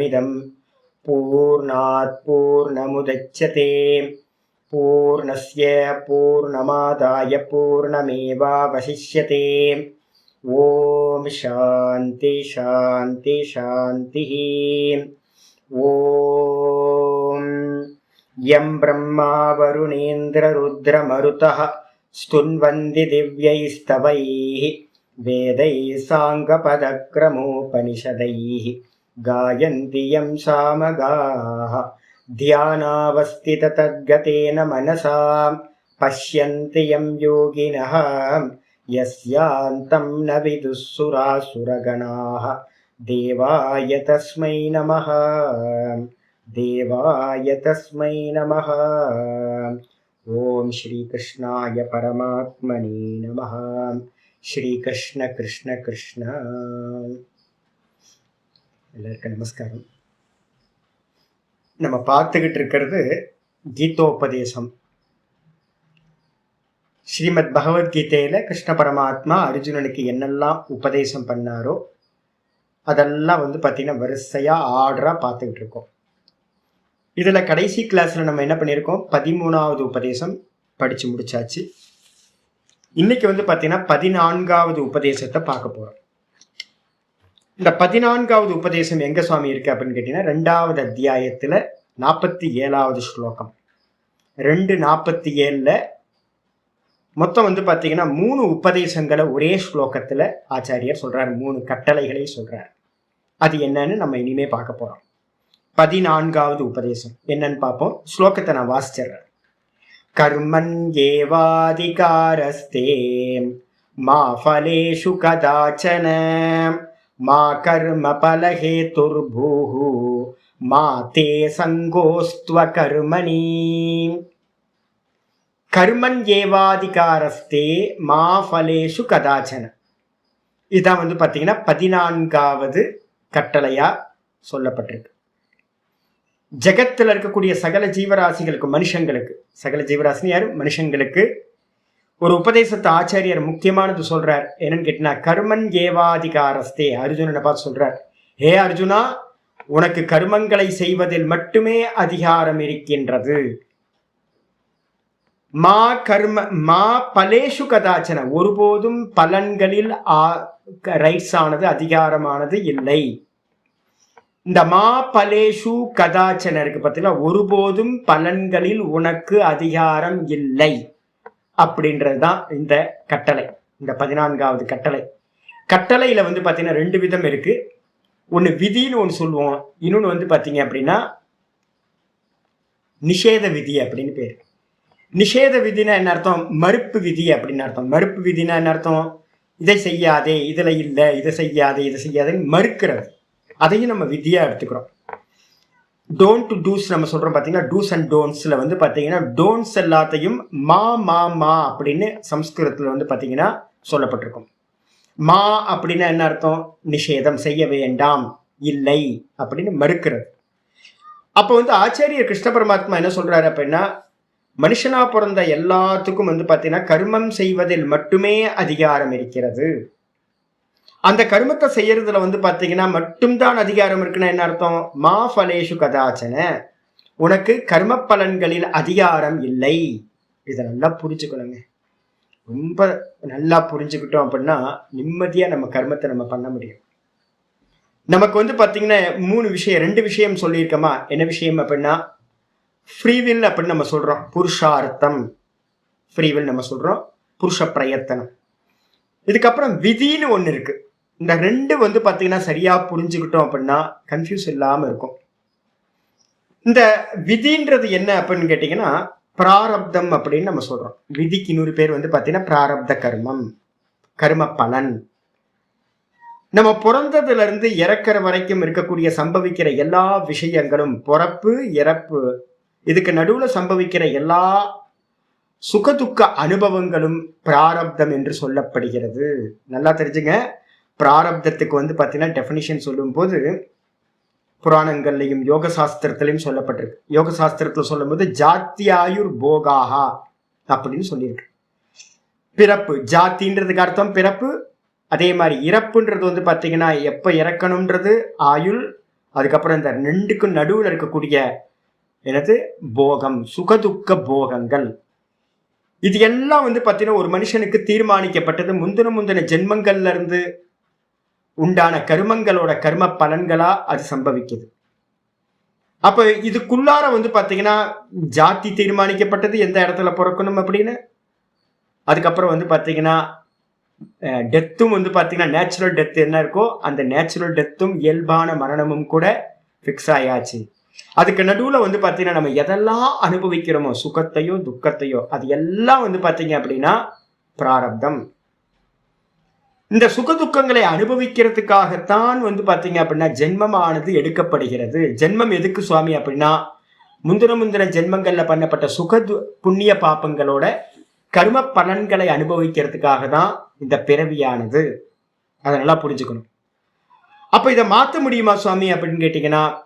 पूर्णमदः पूर्णमिदं पूर्णात् पूर्णमुदच्यते पूर्णस्य पूर्णमादाय पूर्णमेवावशिष्यते ॐ शान्ति शान्ति शान्तिः ॐ यं ब्रह्मा वरुणेन्द्ररुद्रमरुतः स्तुन्वन्ति दिव्यैस्तवैः वेदैः साङ्गपदक्रमोपनिषदैः गायन्ति यं सामगाः ध्यानावस्थिततद्गतेन मनसा। पश्यन्ति यं योगिनः। यस्यान्तं न विदुःसुरासुरगणाः। देवाय तस्मै नमः। देवाय तस्मै नमः। ॐ श्रीकृष्णाय परमात्मने नमः। श्रीकृष्णकृष्णकृष्णा எல்லாருக்கும் நமஸ்காரம். நம்ம பார்த்துக்கிட்டு இருக்கிறது கீதோபதேசம். ஸ்ரீமத் பகவத்கீதையில் கிருஷ்ண பரமாத்மா அர்ஜுனனுக்கு என்னெல்லாம் உபதேசம் பண்ணாரோ அதெல்லாம் வந்து பார்த்தீங்கன்னா வரிசையாக ஆர்டராக பார்த்துக்கிட்டு இருக்கோம். இதில் கடைசி கிளாஸில் நம்ம என்ன பண்ணியிருக்கோம்? பதிமூணாவது உபதேசம் படித்து முடிச்சாச்சு. இன்னைக்கு வந்து பார்த்தீங்கன்னா பதினான்காவது உபதேசத்தை பார்க்க போகிறோம் இந்த பதினான்காவது உபதேசம் எங்க சுவாமி இருக்கு அப்படின்னு கேட்டீங்கன்னா ரெண்டாவது அத்தியாயத்துல நாற்பத்தி ஏழாவது ஸ்லோகம். ரெண்டு நாற்பத்தி ஏழில் மொத்தம் வந்து பார்த்தீங்கன்னா மூணு உபதேசங்களை ஒரே ஸ்லோகத்தில் ஆச்சாரியர் சொல்றாரு. மூணு கட்டளைகளை சொல்றார். அது என்னன்னு நம்ம இனிமே பார்க்க போறோம். பதினான்காவது உபதேசம். என்னன்னு பார்ப்போம். ஸ்லோகத்தை நான் வாசிச்சிடுறேன். கர்மன் ஏவாதிகாரஸ்தே மா ஃபலேஷு கதாச்சன. மா கர்ம பலஹேதுர்பூः மா தே சங்கோஸ்துவ கர்மணி கர்மன் ஏவாதிகாரஸ்தே மா ஃபலேஷு கதாச்சன இதான் வந்து பார்த்தீங்கன்னா பதினான்காவது கட்டளையாக சொல்லப்பட்டிருக்கு. ஜெகத்தில் இருக்கக்கூடிய சகல ஜீவராசிகளுக்கு மனுஷங்களுக்கு சகல ஜீவராசினி யார் மனுஷங்களுக்கு ஒரு உபதேசத்தை ஆச்சாரியர் முக்கியமானது சொல்றார். என்னன்னு கேட்டினா கர்மன் ஏவாதிகாரஸ்தே அர்ஜுனனை பார்த்து சொல்றார். ஹே அர்ஜுனா உனக்கு கர்மங்களை செய்வதில் மட்டுமே அதிகாரம் இருக்கின்றது. மா கர்ம மா பலேஷு கதாச்சன ஒருபோதும் பலன்களில் ரைட்ஸ் ஆனது அதிகாரமானது இல்லை. இந்த மா பலேஷு கதாச்சன இருக்கு பார்த்தீங்கன்னா ஒருபோதும் பலன்களில் உனக்கு அதிகாரம் இல்லை. அப்படின்றது தான் இந்த கட்டளை. இந்த பதினான்காவது கட்டளை. கட்டளையில் வந்து பார்த்தீங்கன்னா ரெண்டு விதம் இருக்கு. ஒன்று விதின்னு ஒன்று சொல்லுவோம். இன்னொன்று வந்து பார்த்தீங்க அப்படின்னா நிஷேத விதி அப்படின்னு பேர். நிஷேத விதினா என்ன அர்த்தம்? மறுப்பு விதி அப்படின்னு அர்த்தம். மறுப்பு விதினா என்ன அர்த்தம்? இதை செய்யாதே இதில் இல்லை இதை செய்யாதே இதை செய்யாதேன்னு மறுக்கிறது. அதையும் நம்ம விதியாக எடுத்துக்கிறோம். டோன்ட் டூஸ் நம்ம சொல்கிறோம் பார்த்தீங்கன்னா டூஸ் அண்ட் டோன்ஸில் வந்து பார்த்தீங்கன்னா டோன்ஸ் எல்லாத்தையும் மா மா மா அப்படின்னு சம்ஸ்கிருதத்தில் வந்து பார்த்தீங்கன்னா சொல்லப்பட்டிருக்கும். மா அப்படின்னா என்ன அர்த்தம்? நிஷேதம் செய்ய வேண்டாம் இல்லை அப்படின்னு மறுக்கிறது. அப்போ வந்து ஆச்சாரியர் கிருஷ்ண பரமாத்மா என்ன சொல்றாரு அப்படின்னா மனுஷனா பிறந்த எல்லாத்துக்கும் வந்து பார்த்தீங்கன்னா கர்மம் செய்வதில் மட்டுமே அதிகாரம் இருக்கிறது. அந்த கர்மத்தை செய்யறதுல வந்து பார்த்தீங்கன்னா மட்டும்தான் அதிகாரம் இருக்குன்னா என்ன அர்த்தம்? மா ஃபலேஷு கதாச்சன. உனக்கு கர்ம பலன்களில் அதிகாரம் இல்லை. இதை நல்லா புரிஞ்சுக்கணுங்க. ரொம்ப நல்லா புரிஞ்சுக்கிட்டோம் அப்படின்னா நிம்மதியாக நம்ம கர்மத்தை நம்ம பண்ண முடியும். நமக்கு வந்து பார்த்தீங்கன்னா மூணு விஷயம் ரெண்டு விஷயம் சொல்லியிருக்கோமா? என்ன விஷயம் அப்படின்னா ஃப்ரீவில் அப்படின்னு நம்ம சொல்கிறோம் புருஷார்த்தம். ஃப்ரீவில் நம்ம சொல்கிறோம் புருஷ பிரயத்தனம். இதுக்கப்புறம் விதின்னு ஒன்று இருக்குது இந்த ரெண்டு வந்து பார்த்தீங்கன்னா சரியாக புரிஞ்சுக்கிட்டோம் அப்படின்னா கன்ஃபியூஸ் இல்லாமல் இருக்கும். இந்த விதின்றது என்ன அப்படின்னு கேட்டிங்கன்னா பிராரப்தம் அப்படின்னு நம்ம சொல்கிறோம் விதிக்கு இன்னொரு பேர் வந்து பார்த்தீங்கன்னா பிராரப்த கர்மம் கர்ம பலன். நம்ம பிறந்ததுலேருந்து இறக்கிற வரைக்கும் இருக்கக்கூடிய சம்பவிக்கிற எல்லா விஷயங்களும் பிறப்பு இறப்பு இதுக்கு நடுவில் சம்பவிக்கிற எல்லா சுகதுக்க அனுபவங்களும் பிராரப்தம் என்று சொல்லப்படுகிறது. நல்லா தெரிஞ்சுங்க. பிராரப்தத்துக்கு வந்து பார்த்தீங்கன்னா டெஃபினிஷன் சொல்லும்போது புராணங்கள்லையும் யோக சாஸ்திரத்திலையும் சொல்லப்பட்டிருக்கு. யோக சாஸ்திரத்தில் சொல்லும்போது ஜாத்தியாயுர் போகாஹா அப்படின்னு சொல்லியிருக்கு. பிறப்பு ஜாத்தின்றதுக்கு அர்த்தம் பிறப்பு. அதே மாதிரி இறப்புன்றது வந்து பார்த்தீங்கன்னா எப்போ இறக்கணுன்றது ஆயுள் அதுக்கப்புறம் இந்த ரெண்டுக்கும் நடுவில் இருக்கக்கூடிய எனது போகம் சுகதுக்க போகங்கள். இது எல்லாம் வந்து பார்த்தீங்கன்னா ஒரு மனுஷனுக்கு தீர்மானிக்கப்பட்டது. முந்தின முந்தின ஜென்மங்கள்ல இருந்து உண்டான கருமங்களோட கர்ம பலன்களா அது சம்பவிக்குது. அப்ப இதுக்குள்ளார வந்து பாத்தீங்கன்னா ஜாதி தீர்மானிக்கப்பட்டது எந்த இடத்துல பிறக்கணும் அப்படின்னு? அதுக்கப்புறம் வந்து பாத்தீங்கன்னா டெத்தும் வந்து பாத்தீங்கன்னா நேச்சுரல் டெத் என்ன இருக்கோ அந்த நேச்சுரல் டெத்தும் இயல்பான மரணமும் கூட ஃபிக்ஸ் ஆயாச்சு. அதுக்கு நடுவில் வந்து பார்த்தீங்கன்னா நம்ம எதெல்லாம் அனுபவிக்கிறோமோ சுகத்தையோ துக்கத்தையோ அது எல்லாம் வந்து பார்த்தீங்க அப்படின்னா பிராரப்தம். இந்த சுக துக்கங்களை அனுபவிக்கிறதுக்காகத்தான் வந்து பார்த்தீங்க அப்படின்னா ஜென்மமானது எடுக்கப்படுகிறது. ஜென்மம் எதுக்கு சுவாமி அப்படின்னா முந்தின முந்தின ஜென்மங்களில் பண்ணப்பட்ட சுக து- புண்ணிய பாப்பங்களோட கர்ம பலன்களை அனுபவிக்கிறதுக்காக தான் இந்த பிறவியானது. அதை நல்லா புரிஞ்சுக்கணும். அப்போ இதை மாற்ற முடியுமா சுவாமி அப்படின்னு கேட்டிங்கன்னா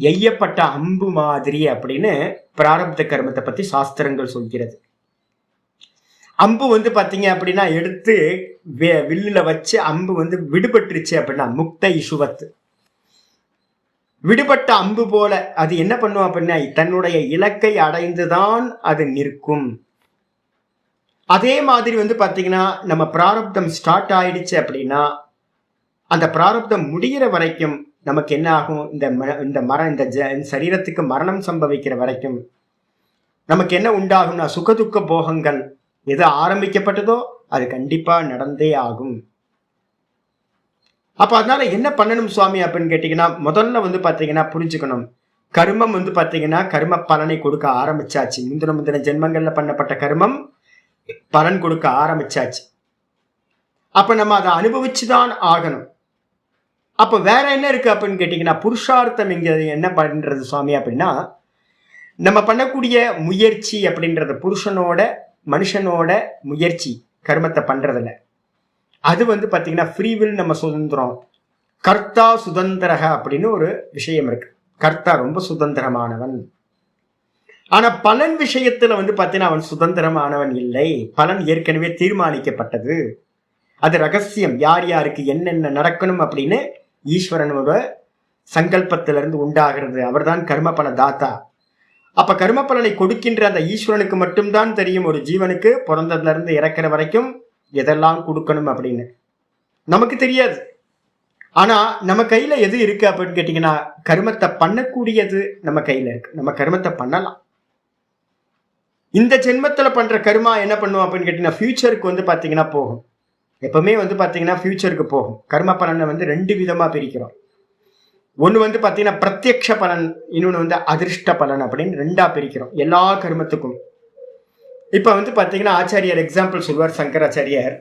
எய்யப்பட்ட அம்பு மாதிரி அப்படின்னு பிராரப்த கர்மத்தை பற்றி சாஸ்திரங்கள் சொல்கிறது. அம்பு வந்து பார்த்தீங்க அப்படின்னா எடுத்து வே- வில்லில் வச்சு அம்பு வந்து விடுபட்டுருச்சு அப்படின்னா முக்த இசுவத்து. விடுபட்ட அம்பு போல அது என்ன பண்ணும் அப்படின்னா தன்னுடைய இலக்கை அடைந்துதான் அது நிற்கும். அதே மாதிரி வந்து பார்த்தீங்கன்னா நம்ம பிராரப்தம் ஸ்டார்ட் ஆயிடுச்சு அப்படின்னா அந்த பிராரப்தம் முடிகிற வரைக்கும் நமக்கு என்ன ஆகும்? இந்த ம- இந்த மரம் இந்த ஜ- இந்த சரீரத்துக்கு மரணம் சம்பவிக்கிற வரைக்கும் நமக்கு என்ன உண்டாகும்னா சுகதுக்க போகங்கள் எது ஆரம்பிக்கப்பட்டதோ அது கண்டிப்பாக நடந்தே ஆகும். அப்போ அதனால என்ன பண்ணணும் சுவாமி அப்படின்னு கேட்டிங்கன்னா முதல்ல வந்து பார்த்தீங்கன்னா புரிஞ்சுக்கணும். கர்மம் வந்து பார்த்தீங்கன்னா கர்ம பலனை கொடுக்க ஆரம்பிச்சாச்சு. முந்தின முந்தின ஜென்மங்களில் பண்ணப்பட்ட கர்மம் பலன் கொடுக்க ஆரம்பிச்சாச்சு. அப்போ நம்ம அதை அனுபவிச்சுதான் ஆகணும். அப்போ வேற என்ன இருக்கு அப்படின்னு கேட்டிங்கன்னா புருஷார்த்தம் என்ன பண்ணுறது சுவாமி அப்படின்னா நம்ம பண்ணக்கூடிய முயற்சி அப்படின்றது புருஷனோட மனுஷனோட முயற்சி கர்மத்தை பண்றதுல. அது வந்து பாத்தீங்கன்னா ஃப்ரீவில் நம்ம சுதந்திரம். கர்த்தா சுதந்திரக அப்படின்னு ஒரு விஷயம் இருக்கு. கர்த்தா ரொம்ப சுதந்திரமானவன். ஆனா பலன் விஷயத்துல வந்து பார்த்தீங்கன்னா அவன் சுதந்திரமானவன் இல்லை. பலன் ஏற்கனவே தீர்மானிக்கப்பட்டது. அது ரகசியம். யார் யாருக்கு என்னென்ன நடக்கணும் அப்படின்னு ஈஸ்வரனோட சங்கல்பத்திலிருந்து உண்டாகிறது. அவர்தான் கர்மபல தாத்தா அப்ப கர்ம பலனை கொடுக்கின்ற அந்த ஈஸ்வரனுக்கு மட்டும்தான் தெரியும் ஒரு ஜீவனுக்கு. பிறந்ததுல இருந்து இறக்குற வரைக்கும் எதெல்லாம் கொடுக்கணும் அப்படின்னு. நமக்கு தெரியாது. ஆனா நம்ம கையில எது இருக்கு அப்படின்னு கேட்டீங்கன்னா கருமத்தை பண்ணக்கூடியது நம்ம கையில இருக்கு. நம்ம கருமத்தை பண்ணலாம். இந்த ஜென்மத்துல பண்ற கருமா என்ன பண்ணுவோம் அப்படின்னு கேட்டீங்கன்னா ஃபியூச்சருக்கு வந்து பாத்தீங்கன்னா போகும். எப்பவுமே வந்து பாத்தீங்கன்னா ஃபியூச்சருக்கு போகும். கர்ம பலனை வந்து ரெண்டு விதமா பிரிக்கிறோம். ஒன்று வந்து பார்த்தீங்கன்னா பிரத்யக்ஷ பலன் இன்னொன்று வந்து அதிர்ஷ்ட பலன் அப்படின்னு ரெண்டாக பிரிக்கிறோம். எல்லா கர்மத்துக்கும். இப்போ வந்து பார்த்தீங்கன்னா ஆச்சாரியார் எக்ஸாம்பிள் சொல்வார் சங்கராச்சாரியார்.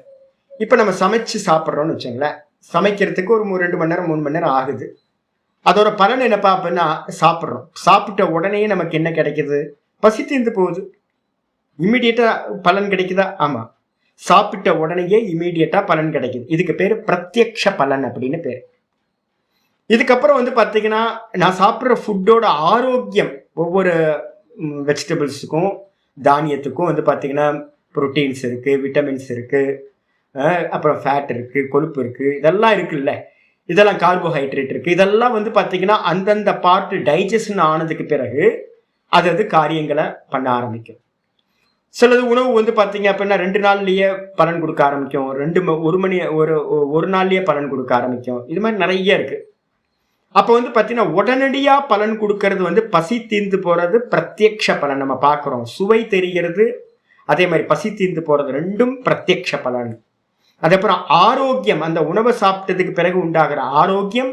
இப்போ நம்ம சமைச்சு சாப்பிட்றோன்னு வச்சுங்களேன். சமைக்கிறதுக்கு ஒரு ரெண்டு மணி நேரம் மூணு மணி நேரம் ஆகுது. அதோட பலன் என்னப்பா அப்படின்னா சாப்பிட்றோம். சாப்பிட்ட உடனே நமக்கு என்ன கிடைக்குது? பசி தீர்ந்து போகுது. இம்மிடியட்டா பலன் கிடைக்குதா? ஆமாம் சாப்பிட்ட உடனேயே இமீடியட்டாக பலன் கிடைக்குது. இதுக்கு பேர் பிரத்யக்ஷ பலன் அப்படின்னு பேர். இதுக்கப்புறம் வந்து பார்த்தீங்கன்னா நான் சாப்பிட்ற ஃபுட்டோட ஆரோக்கியம் ஒவ்வொரு வெஜிடபிள்ஸுக்கும் தானியத்துக்கும் வந்து பார்த்தீங்கன்னா ப்ரோட்டீன்ஸ் இருக்குது விட்டமின்ஸ் இருக்குது அப்புறம் ஃபேட் இருக்குது கொழுப்பு இருக்குது இதெல்லாம் இருக்குல்ல. இதெல்லாம் கார்போஹைட்ரேட் இருக்குது இதெல்லாம் வந்து பார்த்தீங்கன்னா அந்தந்த பார்ட் டைஜஷன் ஆனதுக்கு பிறகு அது அது காரியங்களை பண்ண ஆரம்பிக்கும். சிலது உணவு வந்து பார்த்தீங்க அப்படின்னா ரெண்டு நாள்லேயே பலன் கொடுக்க ஆரம்பிக்கும். ரெண்டு ம- ஒரு மணி ஒரு ஒரு நாள்லேயே பலன் கொடுக்க ஆரம்பிக்கும். இது மாதிரி நிறைய இருக்குது அப்போ வந்து பார்த்தீங்கன்னா உடனடியாக பலன் கொடுக்கறது வந்து பசி தீர்ந்து போகிறது பிரத்யக்ஷ பலன் நம்ம பார்க்குறோம். சுவை தெரிகிறது அதே மாதிரி பசி தீர்ந்து போகிறது ரெண்டும் பிரத்யக்ஷ பலன். அதுக்கப்புறம் ஆரோக்கியம் அந்த உணவை சாப்பிட்டதுக்கு பிறகு உண்டாகிற ஆரோக்கியம்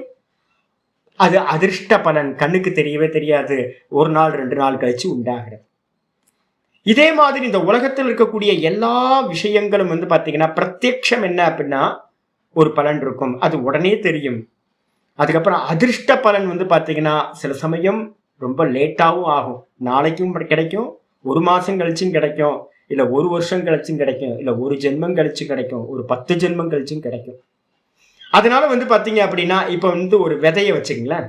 அது அதிர்ஷ்ட பலன். கண்ணுக்கு தெரியவே தெரியாது. ஒரு நாள் ரெண்டு நாள் கழிச்சு உண்டாகிறது. இதே மாதிரி இந்த உலகத்தில் இருக்கக்கூடிய எல்லா விஷயங்களும் வந்து பார்த்தீங்கன்னா பிரத்யக்ஷம் என்ன அப்படின்னா ஒரு பலன் இருக்கும். அது உடனே தெரியும். அதுக்கப்புறம் அதிர்ஷ்ட பலன் வந்து பார்த்தீங்கன்னா சில சமயம் ரொம்ப லேட்டாகவும் ஆகும். நாளைக்கும் கிடைக்கும் ஒரு மாதம் கழிச்சும் கிடைக்கும் இல்லை ஒரு வருஷம் கழிச்சும் கிடைக்கும் இல்லை ஒரு ஜென்மம் கழிச்சு கிடைக்கும் ஒரு பத்து ஜென்மம் கழிச்சும் கிடைக்கும். அதனால வந்து பார்த்தீங்க அப்படின்னா இப்போ வந்து ஒரு விதையை வச்சுங்களேன்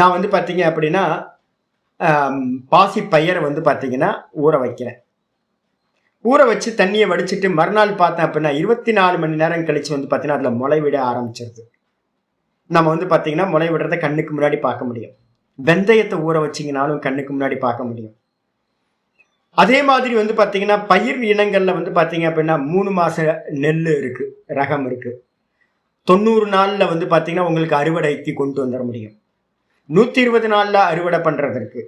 நான் வந்து பார்த்தீங்க அப்படின்னா பாசி பயிரை வந்து பார்த்தீங்கன்னா ஊற வைக்கிறேன். ஊற வச்சு தண்ணியை வடிச்சிட்டு மறுநாள் பார்த்தேன் அப்படின்னா இருபத்தி நாலு மணி நேரம் கழிச்சு வந்து பார்த்தீங்கன்னா அதில் முளை விட ஆரம்பிச்சிருது. நம்ம வந்து பார்த்தீங்கன்னா முளை விடுறத கண்ணுக்கு முன்னாடி பார்க்க முடியும். வெந்தயத்தை ஊற வச்சிங்கனாலும் கண்ணுக்கு முன்னாடி பார்க்க முடியும். அதே மாதிரி வந்து பார்த்தீங்கன்னா பயிர் இனங்களில் வந்து பார்த்தீங்க அப்படின்னா மூணு மாத நெல் இருக்குது ரகம் இருக்குது தொண்ணூறு நாளில் வந்து பார்த்தீங்கன்னா உங்களுக்கு அறுவடைக்கு கொண்டு வந்துட முடியும். நூற்றி இருபது நாளில் அறுவடை பண்ணுறதுக்கு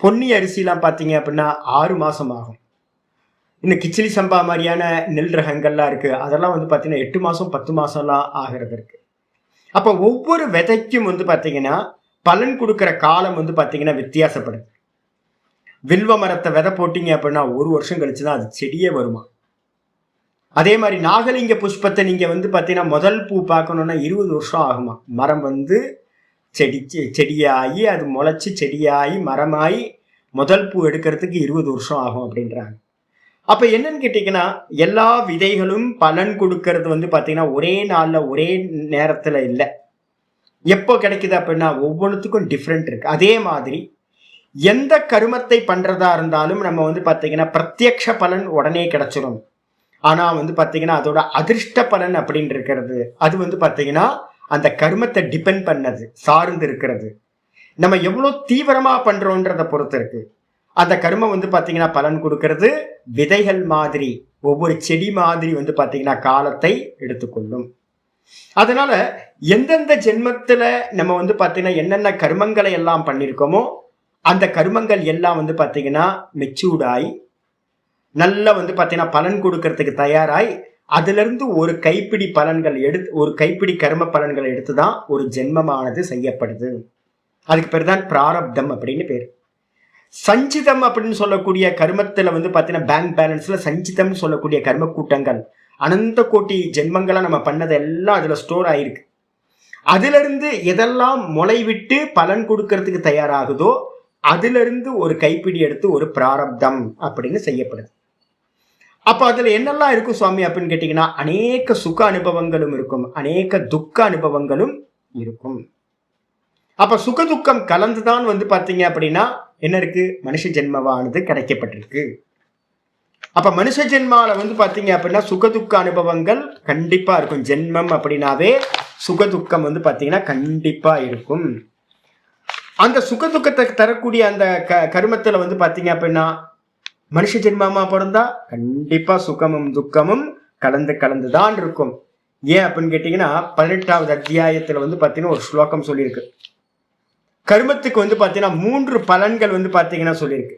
பொன்னி அரிசிலாம் பார்த்தீங்க அப்படின்னா ஆறு மாதம் ஆகும். இன்னும் கிச்சிலி சம்பா மாதிரியான நெல் ரகங்கள்லாம் இருக்குது அதெல்லாம் வந்து பார்த்தீங்கன்னா எட்டு மாதம் பத்து மாதம்லாம் ஆகிறது இருக்குது அப்போ ஒவ்வொரு விதைக்கும் வந்து பார்த்தீங்கன்னா பலன் கொடுக்குற காலம் வந்து பார்த்தீங்கன்னா வித்தியாசப்படுது. வில்வ மரத்தை விதை போட்டீங்க அப்படின்னா ஒரு வருஷம் கழிச்சு தான் அது செடியே வருமா? அதே மாதிரி நாகலிங்க புஷ்பத்தை நீங்கள் வந்து பார்த்தீங்கன்னா முதல் பூ பார்க்கணுன்னா இருபது வருஷம் ஆகுமா? மரம் வந்து செடி செ- செடியாகி அது முளைச்சி செடியாகி மரமாகி முதல் பூ எடுக்கிறதுக்கு இருபது வருஷம் ஆகும் அப்படின்றாங்க. அப்போ என்னன்னு கேட்டிங்கன்னா எல்லா விதைகளும் பலன் கொடுக்கறது வந்து பார்த்தீங்கன்னா ஒரே நாளில் ஒரே நேரத்தில் இல்லை. எப்போ கிடைக்குது அப்படின்னா ஒவ்வொன்றுத்துக்கும் டிஃப்ரெண்ட் இருக்குது அதே மாதிரி எந்த கருமத்தை பண்ணுறதா இருந்தாலும் நம்ம வந்து பார்த்தீங்கன்னா பிரத்யக்ஷ பலன் உடனே கிடைச்சிடும் ஆனால் வந்து பார்த்தீங்கன்னா அதோட அதிர்ஷ்ட பலன் அப்படின்னு இருக்கிறது அது வந்து பார்த்தீங்கன்னா அந்த கருமத்தை டிபெண்ட் பண்ணது சார்ந்து இருக்கிறது. நம்ம எவ்வளோ தீவிரமாக பண்ணுறோன்றதை பொறுத்து இருக்குது அந்த கருமம் வந்து பார்த்தீங்கன்னா பலன் கொடுக்கறது. விதைகள் மாதிரி ஒவ்வொரு செடி மாதிரி வந்து பார்த்தீங்கன்னா காலத்தை எடுத்துக்கொள்ளும். அதனால எந்தெந்த ஜென்மத்தில் நம்ம வந்து பார்த்தீங்கன்னா என்னென்ன கர்மங்களை எல்லாம் பண்ணியிருக்கோமோ அந்த கருமங்கள் எல்லாம் வந்து பார்த்தீங்கன்னா மெச்சூர்டாய் நல்லா வந்து பார்த்தீங்கன்னா பலன் கொடுக்கறதுக்கு தயாராய் அதிலிருந்து ஒரு கைப்பிடி பலன்கள் எடுத்து ஒரு கைப்பிடி கர்ம பலன்களை எடுத்து தான் ஒரு ஜென்மமானது செய்யப்படுது. அதுக்கு பேர் தான் பிராரப்தம் அப்படின்னு பேர். சஞ்சிதம் அப்படின்னு சொல்லக்கூடிய கர்மத்தில் வந்து பார்த்தீங்கன்னா பேங்க் பேலன்ஸில் சஞ்சிதம்னு சொல்லக்கூடிய கர்ம கூட்டங்கள் அனந்த கோட்டி ஜென்மங்களை நம்ம பண்ணது எல்லாம் அதில் ஸ்டோர் ஆகிருக்கு அதிலிருந்து எதெல்லாம் முளைவிட்டு பலன் கொடுக்கறதுக்கு தயாராகுதோ அதிலிருந்து ஒரு கைப்பிடி எடுத்து ஒரு பிராரப்தம் அப்படின்னு செய்யப்படுது. அப்போ அதில் என்னெல்லாம் இருக்கும் சுவாமி அப்படின்னு கேட்டிங்கன்னா அநேக சுக அனுபவங்களும் இருக்கும் அநேக துக்க அனுபவங்களும் இருக்கும். அப்போ சுக துக்கம் கலந்துதான் வந்து பார்த்தீங்க அப்படின்னா என்ன இருக்கு? மனுஷ ஜென்மவானது கிடைக்கப்பட்டிருக்கு. அப்ப மனுஷ ஜென்மாவில் வந்து பார்த்தீங்க அப்படின்னா சுகதுக்க அனுபவங்கள் கண்டிப்பா இருக்கும். ஜென்மம் அப்படின்னாவே சுகதுக்கம் வந்து பார்த்தீங்கன்னா கண்டிப்பா இருக்கும். அந்த சுகதுக்கத்தை தரக்கூடிய அந்த க கருமத்துல வந்து பார்த்தீங்க அப்படின்னா மனுஷ ஜென்மமா பிறந்தா கண்டிப்பா சுகமும் துக்கமும் கலந்து கலந்து தான் இருக்கும். ஏன் அப்படின்னு கேட்டிங்கன்னா பதினெட்டாவது அத்தியாயத்துல வந்து பார்த்தீங்கன்னா ஒரு ஸ்லோகம் சொல்லியிருக்கு. கருமத்துக்கு வந்து பார்த்தீங்கன்னா மூன்று பலன்கள் வந்து பார்த்தீங்கன்னா சொல்லியிருக்கு.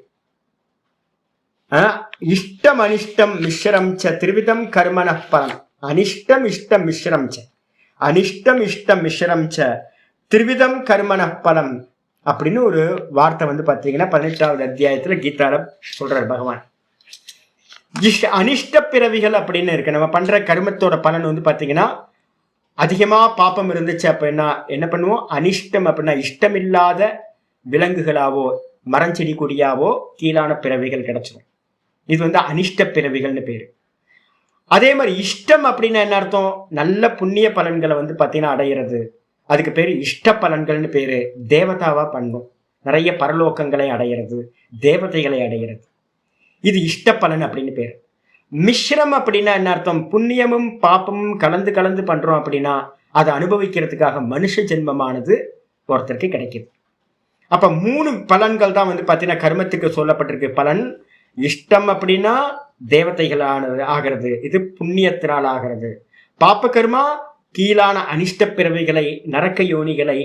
இஷ்டம் அனிஷ்டம் மிஸ்ரம் ச திருவிதம் கர்மன பலன். அனிஷ்டம் இஷ்டம் மிஸ்ரம் ச. அனிஷ்டம் இஷ்டம் மிஸ்ரம் ச. திருவிதம் கர்மன பலம் அப்படின்னு ஒரு வார்த்தை வந்து பார்த்தீங்கன்னா பதினெட்டாவது அத்தியாயத்தில் கீதால சொல்றார் பகவான். இஷ்ட அனிஷ்ட பிறவிகள் அப்படின்னு இருக்கு. நம்ம பண்ற கருமத்தோட பலன் வந்து பார்த்தீங்கன்னா அதிகமாக பாப்பம் இருந்துச்சு அப்படின்னா என்ன பண்ணுவோம்? அனிஷ்டம் அப்படின்னா இஷ்டமில்லாத விலங்குகளாவோ மரஞ்செடி கொடியாவோ கீழான பிறவிகள் கிடைச்சிடும் இது வந்து அனிஷ்ட பிறவிகள்னு பேர். அதே மாதிரி இஷ்டம் அப்படின்னா என்ன அர்த்தம்? நல்ல புண்ணிய பலன்களை வந்து பார்த்தீங்கன்னா அடையிறது. அதுக்கு பேர் இஷ்ட பலன்கள்னு பேர். தேவதாவாக பண்ணும் நிறைய பரலோக்கங்களை அடையிறது. தேவதைகளை அடையிறது. இது இஷ்ட பலன் அப்படின்னு பேர். மிஸ்ரம் அப்படின்னா என்ன அர்த்தம்? புண்ணியமும் பாப்பமும் கலந்து கலந்து பண்றோம் அப்படின்னா அதை அனுபவிக்கிறதுக்காக மனுஷ ஜென்மமானது ஒருத்தருக்கு கிடைக்குது. அப்ப மூணு பலன்கள் தான் வந்து பார்த்தீங்கன்னா கர்மத்துக்கு சொல்லப்பட்டிருக்கு. பலன் இஷ்டம் அப்படின்னா தேவதைகளானது ஆகிறது. இது புண்ணியத்தினால் ஆகிறது. பாப்ப கர்மா கீழான அனிஷ்ட பிறவிகளை நரக்க யோனிகளை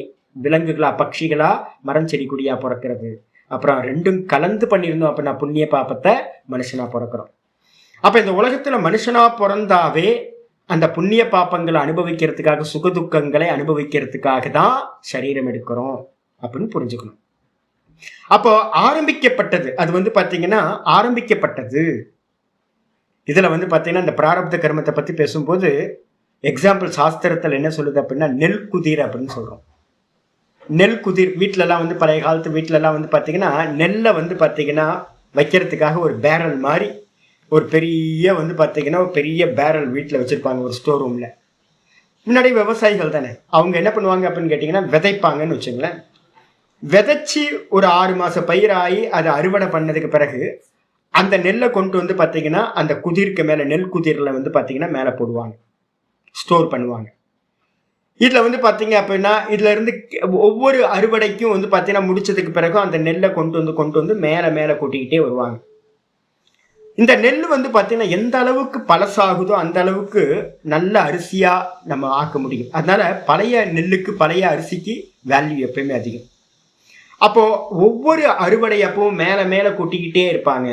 விலங்குகளா பட்சிகளா மரம் செடி கொடியா பிறக்கிறது. அப்புறம் ரெண்டும் கலந்து பண்ணியிருந்தோம் அப்படின்னா புண்ணிய பாப்பத்தை மனுஷனா பிறக்கிறோம். அப்போ இந்த உலகத்தில் மனுஷனாக பிறந்தாவே அந்த புண்ணிய பாப்பங்களை அனுபவிக்கிறதுக்காக சுகதுக்கங்களை அனுபவிக்கிறதுக்காக தான் சரீரம் எடுக்கிறோம் அப்படின்னு புரிஞ்சுக்கணும். அப்போ ஆரம்பிக்கப்பட்டது அது வந்து பார்த்தீங்கன்னா ஆரம்பிக்கப்பட்டது. இதில் வந்து பார்த்தீங்கன்னா இந்த பிராரப்த கர்மத்தை பற்றி பேசும்போது எக்ஸாம்பிள் சாஸ்திரத்தில் என்ன சொல்லுது அப்படின்னா நெல் குதிர் அப்படின்னு சொல்கிறோம் நெல் குதிர் வீட்டிலலாம் வந்து பழைய காலத்து வீட்டிலலாம் வந்து பார்த்தீங்கன்னா நெல்லை வந்து பார்த்தீங்கன்னா வைக்கிறதுக்காக ஒரு பேரல் மாதிரி ஒரு பெரிய வந்து பார்த்தீங்கன்னா ஒரு பெரிய பேரல் வீட்டில் வச்சுருப்பாங்க ஒரு ஸ்டோர் ரூமில் முன்னாடி விவசாயிகள் தானே. அவங்க என்ன பண்ணுவாங்க அப்படின்னு கேட்டிங்கன்னா விதைப்பாங்கன்னு வச்சுங்களேன். விதைச்சி ஒரு ஆறு மாதம் பயிராகி அதை அறுவடை பண்ணதுக்கு பிறகு அந்த நெல்லை கொண்டு வந்து பார்த்தீங்கன்னா அந்த குதிருக்கு மேலே நெல் குதிரில் வந்து பார்த்தீங்கன்னா மேலே போடுவாங்க. ஸ்டோர் பண்ணுவாங்க. இதில் வந்து பார்த்தீங்க அப்படின்னா இதில் இருந்து ஒவ்வொரு அறுவடைக்கும் வந்து பார்த்தீங்கன்னா முடிச்சதுக்கு பிறகும் அந்த நெல்லை கொண்டு வந்து கொண்டு வந்து மேலே மேலே கூட்டிக்கிட்டே வருவாங்க. இந்த நெல் வந்து பார்த்தீங்கன்னா எந்த அளவுக்கு பழசாகுதோ அந்த அளவுக்கு நல்ல அரிசியாக நம்ம ஆக்க முடியும். அதனால் பழைய நெல்லுக்கு பழைய அரிசிக்கு வேல்யூ எப்பயுமே அதிகம். அப்போது ஒவ்வொரு அறுவடை அப்பவும் மேலே மேலே கொட்டிக்கிட்டே இருப்பாங்க.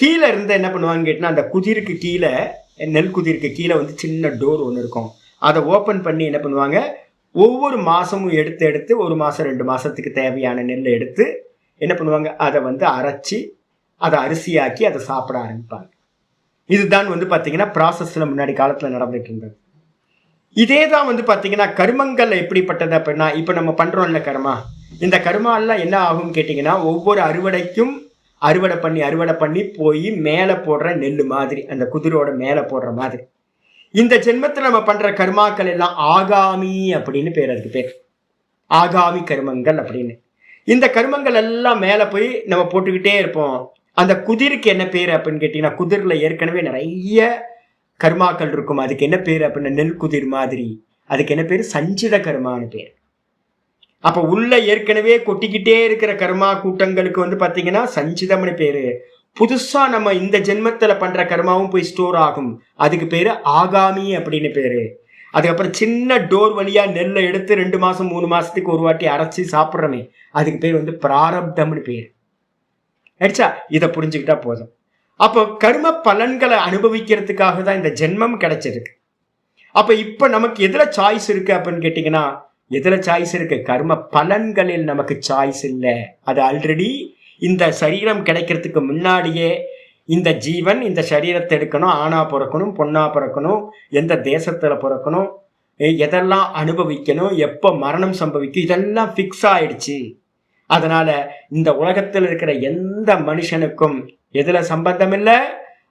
கீழே இருந்து என்ன பண்ணுவாங்க கேட்டால் அந்த குதிருக்கு கீழே நெல் குதிருக்கு கீழே வந்து சின்ன டோர் ஒன்று இருக்கும். அதை ஓப்பன் பண்ணி என்ன பண்ணுவாங்க? ஒவ்வொரு மாதமும் எடுத்து எடுத்து ஒரு மாதம் ரெண்டு மாதத்துக்கு தேவையான நெல்லை எடுத்து என்ன பண்ணுவாங்க? அதை வந்து அரைச்சி அதை அரிசியாக்கி அதை சாப்பிட ஆரம்பிப்பாங்க. இதுதான் வந்து பார்த்தீங்கன்னா ப்ராசஸில் முன்னாடி காலத்தில் நடந்துட்டு இருந்தது இதே தான் வந்து பார்த்தீங்கன்னா கருமங்கள் எப்படிப்பட்டது அப்படின்னா இப்போ நம்ம பண்ணுறோம்ல கருமா. இந்த கர்மா எல்லாம் என்ன ஆகும்னு கேட்டிங்கன்னா ஒவ்வொரு அறுவடைக்கும் அறுவடை பண்ணி அறுவடை பண்ணி போய் மேலே போடுற நெல் மாதிரி அந்த குதிரோட மேலே போடுற மாதிரி. இந்த ஜென்மத்தில் நம்ம பண்ணுற கர்மாக்கள் எல்லாம் ஆகாமி அப்படின்னு பேர் அதுக்கு பேர். ஆகாமி கர்மங்கள் அப்படின்னு. இந்த கருமங்கள் எல்லாம் மேலே போய் நம்ம போட்டுக்கிட்டே இருப்போம். அந்த குதிருக்கு என்ன பேர் அப்படின்னு கேட்டிங்கன்னா குதிரில் ஏற்கனவே நிறைய கர்மாக்கள் இருக்கும். அதுக்கு என்ன பேர் அப்படின்னா நெல் குதிர் மாதிரி. அதுக்கு என்ன பேர்? சஞ்சித கர்மான்னு பேர். அப்போ உள்ள ஏற்கனவே கொட்டிக்கிட்டே இருக்கிற கர்மா கூட்டங்களுக்கு வந்து பார்த்தீங்கன்னா சஞ்சிதம்னு பேர். புதுசாக நம்ம இந்த ஜென்மத்தில் பண்ணுற கர்மாவும் போய் ஸ்டோர் ஆகும். அதுக்கு பேர் ஆகாமி அப்படின்னு பேர். அதுக்கப்புறம் சின்ன டோர் வழியாக நெல்லை எடுத்து ரெண்டு மாதம் மூணு மாதத்துக்கு ஒரு வாட்டி அரைச்சி சாப்பிட்றமே. அதுக்கு பேர் வந்து பிராரப்தம்னு பேர். ஆயிடுச்சா இதை புரிஞ்சுக்கிட்டா போதும். அப்போ கர்ம பலன்களை அனுபவிக்கிறதுக்காக தான் இந்த ஜென்மம் கிடைச்சிருக்கு அப்போ இப்போ நமக்கு எதில் சாய்ஸ் இருக்கு அப்படின்னு கேட்டிங்கன்னா எதில் சாய்ஸ் இருக்கு? கர்ம பலன்களில் நமக்கு சாய்ஸ் இல்லை. அது ஆல்ரெடி இந்த சரீரம் கிடைக்கிறதுக்கு முன்னாடியே இந்த ஜீவன் இந்த சரீரத்தை எடுக்கணும் ஆணா பிறக்கணும் பொண்ணா பிறக்கணும் எந்த தேசத்தில் பிறக்கணும் எதெல்லாம் அனுபவிக்கணும் எப்போ மரணம் சம்பவிக்கும் இதெல்லாம் ஃபிக்ஸ் ஆயிடுச்சு. அதனால இந்த உலகத்தில் இருக்கிற எந்த மனுஷனுக்கும் எதுல சம்பந்தம் இல்லை?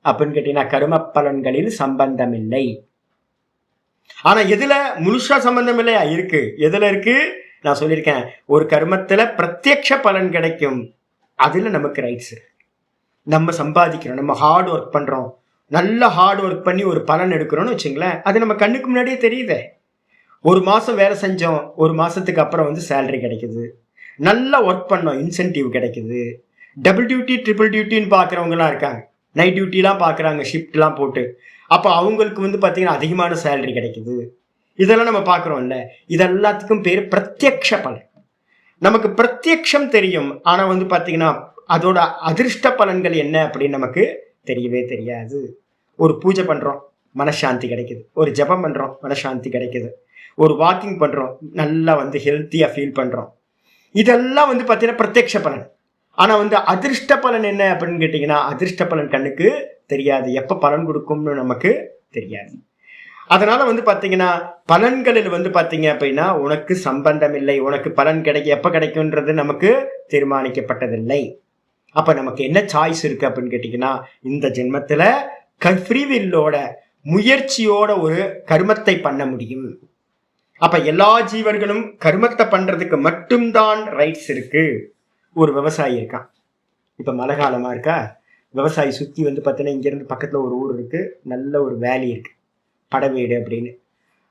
அப்படின்னு கேட்டீங்கன்னா கரும பலன்களில் சம்பந்தம் இல்லை. ஆனா எதுல முழுசா சம்பந்தம் இல்லையா? இருக்கு. எதுல இருக்கு? நான் சொல்லியிருக்கேன். ஒரு கர்மத்துல பிரத்யக்ஷ பலன் கிடைக்கும். அதுல நமக்கு ரைட்ஸ் நம்ம சம்பாதிக்கிறோம். நம்ம ஹார்ட் ஒர்க் பண்றோம். நல்ல ஹார்ட் ஒர்க் பண்ணி ஒரு பலன் எடுக்கிறோம்னு வச்சுங்களேன் அது நம்ம கண்ணுக்கு முன்னாடியே தெரியுதே. ஒரு மாசம் வேலை செஞ்சோம். ஒரு மாசத்துக்கு அப்புறம் வந்து சேலரி கிடைக்குது. நல்லா ஒர்க் பண்ணோம் இன்சென்டிவ் கிடைக்குது. டபுள் டியூட்டி ட்ரிபிள் டியூட்டின்னு பார்க்குறவங்கலாம் இருக்காங்க. நைட் டியூட்டிலாம் பார்க்குறாங்க ஷிஃப்ட்லாம் போட்டு. அப்போ அவங்களுக்கு வந்து பார்த்திங்கன்னா அதிகமான சேலரி கிடைக்குது. இதெல்லாம் நம்ம பார்க்குறோம்ல இதெல்லாத்துக்கும் பேர் பிரத்யக்ஷ பலன். நமக்கு பிரத்யக்ஷம் தெரியும். ஆனால் வந்து பார்த்திங்கன்னா அதோட அதிர்ஷ்ட பலன்கள் என்ன அப்படின்னு நமக்கு தெரியவே தெரியாது. ஒரு பூஜை பண்ணுறோம் மனசாந்தி கிடைக்குது. ஒரு ஜெபம் பண்ணுறோம் மனசாந்தி கிடைக்குது. ஒரு வாக்கிங் பண்ணுறோம் நல்லா வந்து ஹெல்த்தியாக ஃபீல் பண்ணுறோம் இதெல்லாம் வந்து பார்த்தீங்கன்னா பிரத்யக்ஷ பலன். ஆனால் வந்து அதிர்ஷ்ட பலன் என்ன அப்படின்னு கேட்டிங்கன்னா அதிர்ஷ்ட பலன் கண்ணுக்கு தெரியாது. எப்போ பலன் கொடுக்கும்னு நமக்கு தெரியாது. அதனால வந்து பார்த்தீங்கன்னா பலன்களில் வந்து பார்த்தீங்க அப்படின்னா உனக்கு சம்பந்தம் இல்லை. உனக்கு பலன் கிடைக்க எப்போ கிடைக்கும்ன்றது நமக்கு தீர்மானிக்கப்பட்டதில்லை. அப்போ நமக்கு என்ன சாய்ஸ் இருக்கு அப்படின்னு கேட்டிங்கன்னா இந்த ஜென்மத்தில் கஃப்ரிவில்லோட முயற்சியோட ஒரு கருமத்தை பண்ண முடியும். அப்ப எல்லா ஜீவர்களும் கருமத்தை பண்றதுக்கு மட்டும்தான் ரைட்ஸ் இருக்கு. ஒரு விவசாயி இருக்கான் இப்ப மழை காலமா இருக்கா? விவசாயி சுத்தி வந்து பார்த்தீங்கன்னா இங்கேருந்து பக்கத்துல ஒரு ஊர் இருக்கு. நல்ல ஒரு வேலி இருக்கு. படவேடு அப்படின்னு.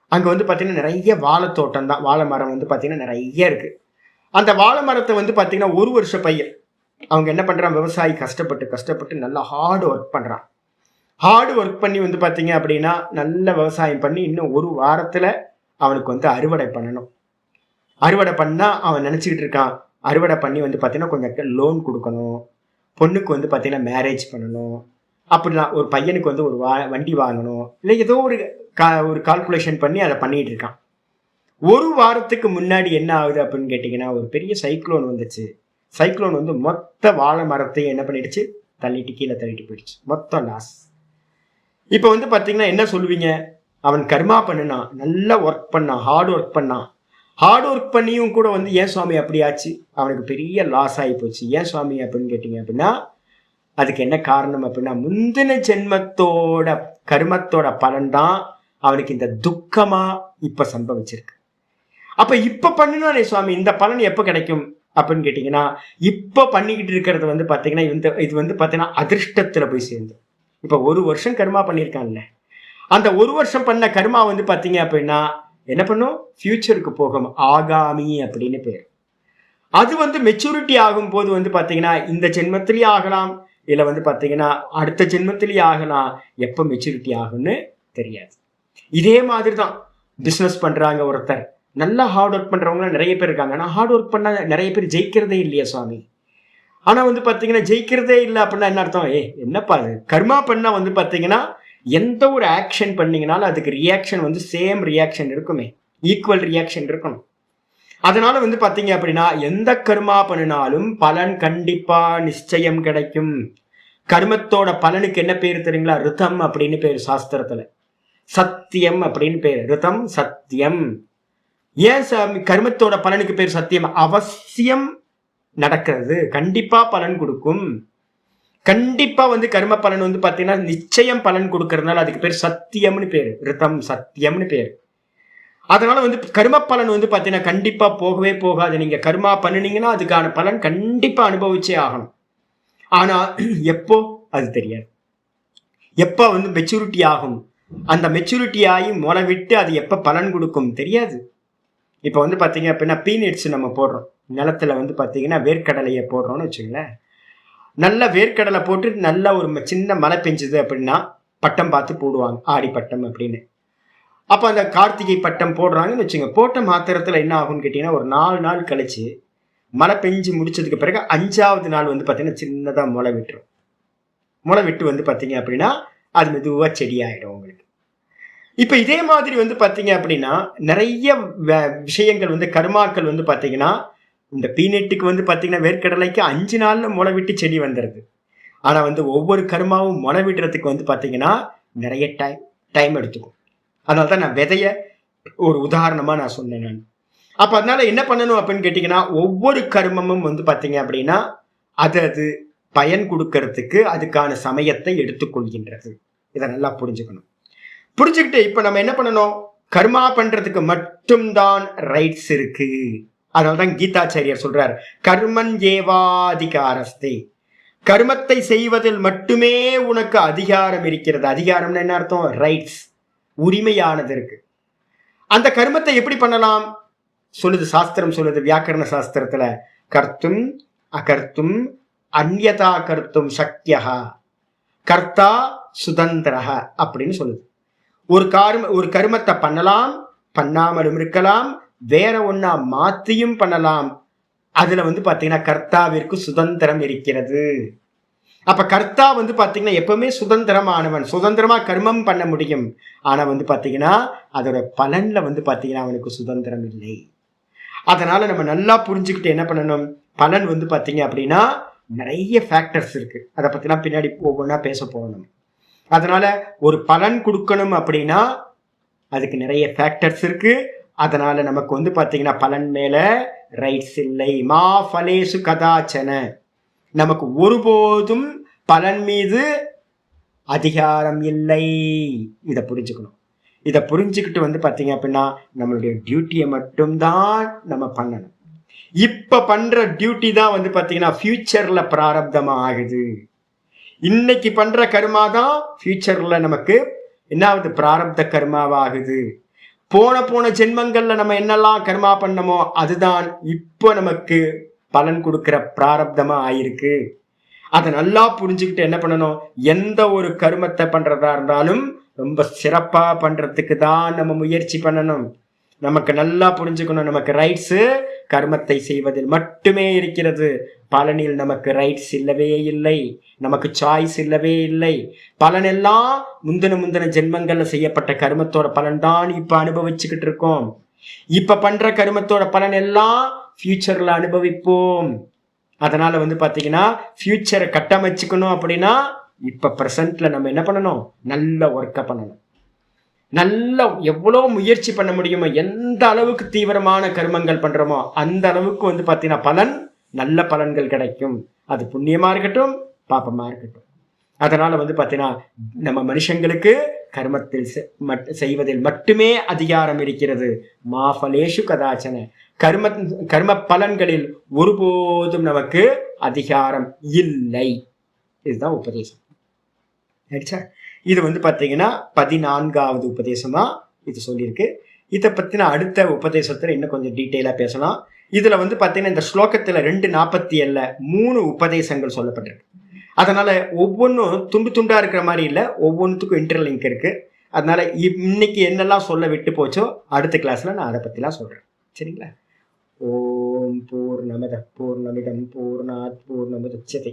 அங்க வந்து பார்த்தீங்கன்னா நிறைய வாழைத்தோட்டம் தான். வாழை மரம் வந்து பார்த்தீங்கன்னா நிறைய இருக்கு. அந்த வாழை மரத்தை வந்து பார்த்தீங்கன்னா ஒரு வருஷ பையன். அவங்க என்ன பண்றான்? விவசாயி கஷ்டப்பட்டு கஷ்டப்பட்டு நல்லா ஹார்டு ஒர்க் பண்றான். ஹார்டு ஒர்க் பண்ணி வந்து பார்த்தீங்க அப்படின்னா நல்ல விவசாயம் பண்ணி இன்னும் ஒரு வாரத்தில் அவனுக்கு வந்து அறுவடை பண்ணணும். அறுவடை பண்ணால் அவன் நினச்சிக்கிட்டு இருக்கான். அறுவடை பண்ணி வந்து பார்த்தீங்கன்னா கொஞ்சம் லோன் கொடுக்கணும். பொண்ணுக்கு வந்து பார்த்தீங்கன்னா மேரேஜ் பண்ணணும். அப்படிலாம் ஒரு பையனுக்கு வந்து ஒரு வா வண்டி வாங்கணும். இல்லை ஏதோ ஒரு கா ஒரு கால்குலேஷன் பண்ணி அதை பண்ணிகிட்டு இருக்கான். ஒரு வாரத்துக்கு முன்னாடி என்ன ஆகுது அப்படின்னு கேட்டிங்கன்னா ஒரு பெரிய சைக்ளோன் வந்துச்சு. சைக்ளோன் வந்து மொத்த வாழை மரத்தையும் என்ன பண்ணிடுச்சு? தள்ளிட்டு கீழே தள்ளிட்டு போயிடுச்சு. மொத்தம் லாஸ் இப்போ வந்து பார்த்தீங்கன்னா என்ன சொல்லுவீங்க? அவன் கர்மா பண்ணினான். நல்லா ஒர்க் பண்ணான். ஹார்ட் ஒர்க் பண்ணான். ஹார்ட் ஒர்க் பண்ணியும் கூட வந்து ஏன் சுவாமி அப்படி ஆச்சு? அவனுக்கு பெரிய லாஸ் ஆகி போச்சு. ஏன் சுவாமி அப்படின்னு கேட்டிங்க அப்படின்னா அதுக்கு என்ன காரணம் அப்படின்னா முந்தின ஜென்மத்தோட கர்மத்தோட பலன் தான் அவனுக்கு இந்த துக்கமாக இப்போ சம்பவிச்சிருக்கு. அப்போ இப்போ பண்ணினானே சுவாமி இந்த பலன் எப்போ கிடைக்கும்? அப்படின்னு கேட்டிங்கன்னா இப்போ பண்ணிக்கிட்டு இருக்கிறது வந்து பார்த்தீங்கன்னா இந்த இது வந்து பார்த்தீங்கன்னா அதிர்ஷ்டத்தில் போய் சேர்ந்து. இப்போ ஒரு வருஷம் கர்மா பண்ணியிருக்கான்ல. அந்த ஒரு வருஷம் பண்ண கர்மா வந்து பார்த்தீங்க அப்படின்னா என்ன பண்ணும்? ஃபியூச்சருக்கு போகும் ஆகாமி அப்படின்னு பேர். அது வந்து மெச்சூரிட்டி ஆகும்போது வந்து பார்த்தீங்கன்னா இந்த ஜென்மத்திலேயே ஆகலாம். இல்லை வந்து பார்த்தீங்கன்னா அடுத்த ஜென்மத்திலேயே ஆகலாம். எப்போ மெச்சூரிட்டி ஆகும்னு தெரியாது. இதே மாதிரி தான் பிஸ்னஸ் பண்ணுறாங்க ஒருத்தர். நல்லா ஹார்ட் ஒர்க் பண்ணுறவங்களாம் நிறைய பேர் இருக்காங்க. ஆனால் ஹார்ட் ஒர்க் பண்ண நிறைய பேர் ஜெயிக்கிறதே இல்லையா சுவாமி. ஆனால் வந்து பார்த்தீங்கன்னா ஜெயிக்கிறதே இல்லை அப்படின்னா என்ன அர்த்தம்? ஏ என்னப்பா கர்மா பண்ணால் வந்து பார்த்தீங்கன்னா எந்த ஒரு ஆக்ஷன் பண்ணீங்கனாலும் அதுக்கு ரியாக்ஷன் வந்து சேம் ரியாக்ஷன் இருக்குமே. ஈக்குவல் ரியாக்ஷன் இருக்கணும். அதனால வந்து பார்த்தீங்க அப்படின்னா எந்த கர்மா பண்ணினாலும் பலன் கண்டிப்பா நிச்சயம் கிடைக்கும். கர்மத்தோட பலனுக்கு என்ன பேர் தெரியுங்களா? ரிதம் அப்படின்னு பேர் சாஸ்திரத்துல. சத்தியம் அப்படின்னு பேர். ரிதம் சத்தியம். ஏன் சாமி கர்மத்தோட பலனுக்கு பேர் சத்தியம்? அவசியம் நடக்கிறது. கண்டிப்பா பலன் கொடுக்கும். கண்டிப்பா வந்து கர்ம பலன் வந்து பார்த்தீங்கன்னா நிச்சயம் பலன் கொடுக்கறதுனால அதுக்கு பேர் சத்தியம்னு பேர். ரிதம் சத்தியம்னு பேர். அதனால வந்து கர்ம பலன் வந்து பார்த்தீங்கன்னா கண்டிப்பா போகவே போகாது. நீங்க கர்மா பண்ணினீங்கன்னா அதுக்கான பலன் கண்டிப்பா அனுபவிச்சே ஆகணும். ஆனா எப்போ? அது தெரியாது. எப்போ வந்து மெச்சூரிட்டி ஆகும்? அந்த மெச்சூரிட்டி ஆகி முளை விட்டு அது எப்போ பலன் கொடுக்கும் தெரியாது. இப்போ வந்து பார்த்தீங்க அப்படின்னா பீனட்ஸ் நம்ம போடுறோம். நிலத்துல வந்து பார்த்தீங்கன்னா வேர்க்கடலையை போடுறோம்னு வச்சுங்களேன் நல்ல வேர்க்கடலை போட்டு நல்ல ஒரு ம- சின்ன மழை பெஞ்சுது அப்படின்னா பட்டம் பார்த்து போடுவாங்க. ஆடி பட்டம் அப்படின்னு. அப்போ அந்த கார்த்திகை பட்டம் போடுறாங்கன்னு வச்சுங்க. போட்ட மாத்திரத்தில் என்ன ஆகும்னு கேட்டிங்கன்னா ஒரு நாலு நாள் கழிச்சு மழை பெஞ்சு முடிச்சதுக்கு பிறகு அஞ்சாவது நாள் வந்து பார்த்தீங்கன்னா சின்னதாக முளை விட்டுரும். முளை விட்டு வந்து பார்த்தீங்க அப்படின்னா அது மெதுவாக செடியாயிடும் உங்களுக்கு. இப்போ இதே மாதிரி வந்து பார்த்தீங்க அப்படின்னா நிறைய வ- விஷயங்கள் வந்து கருமாக்கள் வந்து பார்த்தீங்கன்னா இந்த பீனட்டுக்கு வந்து பார்த்தீங்கன்னா வேர்க்கடலைக்கு அஞ்சு நாளில் முளை விட்டு செடி வந்துடுது ஆனால் வந்து ஒவ்வொரு கருமாவும் முளை விடுறதுக்கு வந்து பார்த்தீங்கன்னா நிறைய டைம் டைம் எடுத்துக்கும். அதனால தான் நான் விதைய ஒரு உதாரணமாக நான் சொன்னேன் நான். அப்போ அதனால என்ன பண்ணணும் அப்படின்னு கேட்டிங்கன்னா ஒவ்வொரு கருமமும் வந்து பார்த்தீங்க அப்படின்னா அது அது பயன் கொடுக்கறதுக்கு அதுக்கான சமயத்தை எடுத்துக்கொள்கின்றது இதை நல்லா புரிஞ்சுக்கணும். புரிஞ்சுக்கிட்டு இப்போ நம்ம என்ன பண்ணணும்? கர்மா பண்ணுறதுக்கு மட்டும்தான் ரைட்ஸ் இருக்குது அதனால தான் கீதாச்சாரியர் சொல்றார் கர்மன் ஏவாதிகாரஸ்தே கர்மத்தை செய்வதில் மட்டுமே உனக்கு அதிகாரம் இருக்கிறது. அதிகாரம்னு என்ன அர்த்தம்? ரைட்ஸ் உரிமையானது இருக்கு. அந்த கர்மத்தை எப்படி பண்ணலாம்? சொல்லுது சாஸ்திரம் சொல்லுது வியாக்கரண சாஸ்திரத்துல கர்த்தும் அகர்த்தும் அந்யதா கர்த்தும் சக்தியா கர்த்தா சுதந்திரஹ அப்படின்னு சொல்லுது. ஒரு கார்ம ஒரு கர்மத்தை பண்ணலாம் பண்ணாமலும் இருக்கலாம் வேற ஒன்னா மாத்தியும் பண்ணலாம். அதுல வந்து பாத்தீங்கன்னா கர்த்தாவிற்கு சுதந்திரம் இருக்கிறது. அப்ப கர்த்தா வந்து பாத்தீங்கன்னா எப்பவுமே சுதந்திரமானவன். சுதந்திரமா கர்மம் பண்ண முடியும். ஆனா வந்து பாத்தீங்கன்னா அதோட பலன்ல வந்து பாத்தீங்கன்னா அவனுக்கு சுதந்திரம் இல்லை. அதனால நம்ம நல்லா புரிஞ்சுக்கிட்டு என்ன பண்ணணும்? பலன் வந்து பாத்தீங்க அப்படின்னா நிறைய ஃபேக்டர்ஸ் இருக்கு. அதை பத்தினா பின்னாடி ஒவ்வொன்றா பேச போகணும். அதனால ஒரு பலன் கொடுக்கணும் அப்படின்னா அதுக்கு நிறைய ஃபேக்டர்ஸ் இருக்குது அதனால நமக்கு வந்து பார்த்திங்கன்னா பலன் மேல ரைட்ஸ் இல்லை. மா ஃபலேசு கதாச்சன. நமக்கு ஒருபோதும் பலன் மீது அதிகாரம் இல்லை. இதை புரிஞ்சுக்கணும். இதை புரிஞ்சுக்கிட்டு வந்து பார்த்தீங்க அப்படின்னா நம்மளுடைய டியூட்டியை மட்டும்தான் நம்ம பண்ணணும். இப்போ பண்ணுற டியூட்டி தான் வந்து பார்த்தீங்கன்னா ஃப்யூச்சரில் பிராரப்தமாக ஆகுது இன்னைக்கு பண்ணுற கர்மா தான் ஃப்யூச்சரில் நமக்கு என்னாவது பிராரப்த கர்மாவாகுது. போன போன ஜென்மங்கள்ல நம்ம என்னெல்லாம் கர்மா பண்ணமோ அதுதான் இப்போ நமக்கு பலன் கொடுக்கிற பிராரப்தமா ஆயிருக்கு. அதை நல்லா புரிஞ்சுக்கிட்டு என்ன பண்ணணும்? எந்த ஒரு கருமத்தை பண்றதா இருந்தாலும் ரொம்ப சிறப்பா பண்றதுக்கு தான் நம்ம முயற்சி பண்ணணும். நமக்கு நல்லா புரிஞ்சுக்கணும். நமக்கு ரைட்ஸு கர்மத்தை செய்வதில் மட்டுமே இருக்கிறது. பலனில் நமக்கு ரைட்ஸ் இல்லவே இல்லை. நமக்கு சாய்ஸ் இல்லவே இல்லை. பலனெல்லாம் முந்தின முந்தின ஜென்மங்கள்ல செய்யப்பட்ட கர்மத்தோட பலன் தான் இப்ப அனுபவிச்சுக்கிட்டு இருக்கோம். இப்ப பண்ற கர்மத்தோட பலன் எல்லாம் ஃபியூச்சர்ல அனுபவிப்போம். அதனால வந்து பாத்தீங்கன்னா ஃபியூச்சரை கட்டமைச்சுக்கணும் அப்படின்னா இப்ப ப்ரெசன்ட்ல நம்ம என்ன பண்ணணும்? நல்ல ஒர்க்கை பண்ணணும். நல்ல எவ்வளோ முயற்சி பண்ண முடியுமோ எந்த அளவுக்கு தீவிரமான கர்மங்கள் பண்ணுறோமோ அந்த அளவுக்கு வந்து பார்த்தீங்கன்னா பலன் நல்ல பலன்கள் கிடைக்கும். அது புண்ணியமாக இருக்கட்டும் பாப்பமாக இருக்கட்டும். அதனால் வந்து பார்த்தீங்கன்னா நம்ம மனுஷங்களுக்கு கர்மத்தில் செ- மட்- செய்வதில் மட்டுமே அதிகாரம் இருக்கிறது. மாஃபலேஷு கதாச்சன. கர்ம கர்ம பலன்களில் ஒருபோதும் நமக்கு அதிகாரம் இல்லை. இதுதான் உபதேசம். ஆயிடுச்சா இது வந்து பார்த்தீங்கன்னா பதினான்காவது உபதேசமா இது சொல்லியிருக்கு. இதை பற்றின அடுத்த உபதேசத்தில் இன்னும் கொஞ்சம் டீட்டெயிலாக பேசலாம். இதில் வந்து பார்த்தீங்கன்னா இந்த ஸ்லோகத்தில் ரெண்டு நாற்பத்தி ஏழில் மூணு உபதேசங்கள் சொல்லப்பட்டிருக்கு. அதனால் ஒவ்வொன்றும் துண்டு துண்டாக இருக்கிற மாதிரி இல்லை ஒவ்வொன்றுத்துக்கும் இன்டர்லிங்க் இருக்குது அதனால் இன்னைக்கு என்னெல்லாம் சொல்ல விட்டு போச்சோ அடுத்த கிளாஸில் நான் அதை பற்றிலாம் சொல்கிறேன் சரிங்களா? ஓம் பூர்ணமத பூர்ணமிதம் பூர்ணாத் பூர்ணமுதச்சதை.